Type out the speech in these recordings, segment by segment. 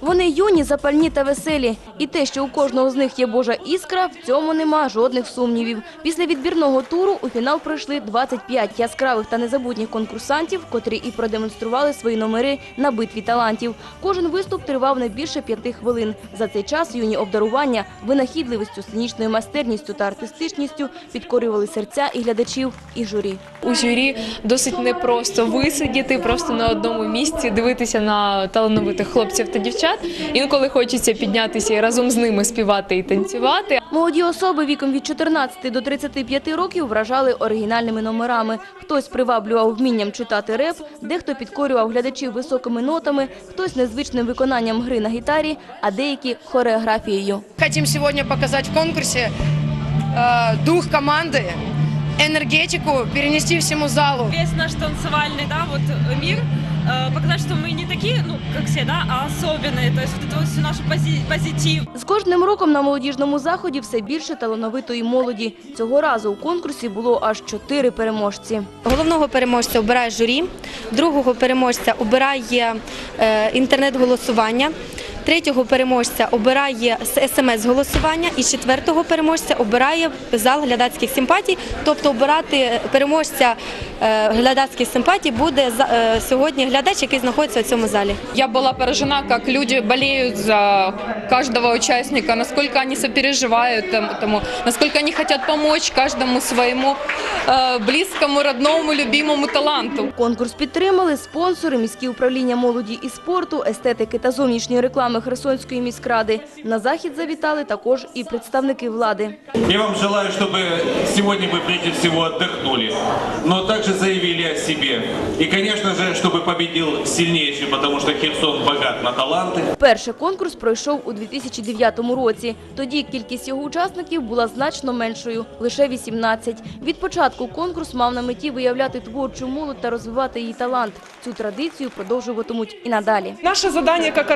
Вони юні, запальні та веселі. І те, що у кожного з них є Божа іскра, в цьому нема жодних сумнівів. Після відбірного туру у фінал пройшли 25 яскравих та незабутніх конкурсантів, котрі і продемонстрували свої номери на битві талантів. Кожен виступ тривав не більше п'яти хвилин. За цей час юні обдарування винахідливістю, сценічною майстерністю та артистичністю підкорювали серця і глядачів, і журі. У журі досить непросто висидіти просто на одному місці, дивитися на талановитих хлопців та дівчат. Інколи хочеться піднятися і разом з ними співати і танцювати. Молоді особи віком від 14 до 35 років вражали оригінальними номерами. Хтось приваблював вмінням читати реп, дехто підкорював глядачів високими нотами, хтось незвичним виконанням гри на гітарі, а деякі хореографією. Хотим сегодня показать в конкурсе э, дух команды, энергетику, перенести всему залу. весь наш танцевальный, да, вот э, мир, э, показать, что мы не такие, ну, как все, да, а особенные, то есть вот это вот всю нашу пози- позитив. З кожним роком на молодіжному заході все більше талановитої молоді. Цього разу у конкурсі було аж чотири переможці. Головного переможця обирає журі, другого переможця обирає е, інтернет-голосування, третього переможця обирає смс-голосування і четвертого переможця обирає зал глядацьких симпатій. Тобто обирати переможця е, глядацьких симпатій буде за- е, сьогодні глядач, який знаходиться у цьому залі. Я была поражена, как люди болеют за каждого участника, насколько они сопереживают там- тому, насколько они хотят помочь каждому своему э, близкому, родному, любимому таланту. Конкурс підтримали спонсори, міські управління молоді і спорту, естетики та зовнішньої реклами Херсонської міськради. На захід завітали також і представники влади. Я вам желаю, чтобы сегодня вы прежде всего отдохнули, но также заявили о себе. И, конечно же, чтобы победил сильнейший, потому что Херсон богат на таланты. Перший конкурс пройшов у 2009 році. Тоді кількість його учасників була значно меншою – лише 18. Від початку конкурс мав на меті виявляти творчу молодь та розвивати її талант. Цю традицію продовжуватимуть і надалі. Наше задание как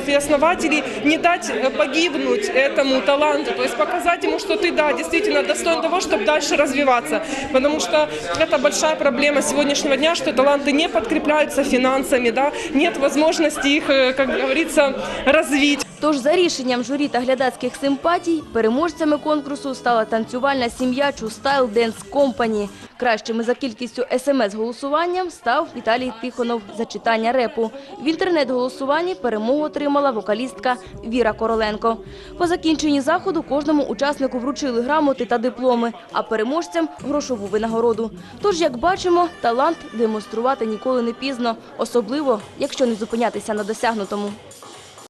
организаторов и основателей не дать э, погибнуть этому таланту, то есть показать ему, что ты, да, действительно достоин того, чтобы дальше развиваться. Потому что это большая проблема сегодняшнего дня, что таланты не подкрепляются финансами, да, нет возможности их, э, как говорится, развить. Тож за рішенням журі та глядацьких симпатій переможцями конкурсу стала танцювальна сім'я Чустайл Денс Компані. Кращими за кількістю смс-голосуванням став Віталій Тихонов за читання репу. В інтернет-голосуванні перемогу отримала вокалістка Віра Короленко. По закінченні заходу кожному учаснику вручили грамоти та дипломи, а переможцям – грошову винагороду. Тож, як бачимо, талант демонструвати ніколи не пізно, особливо, якщо не зупинятися на досягнутому.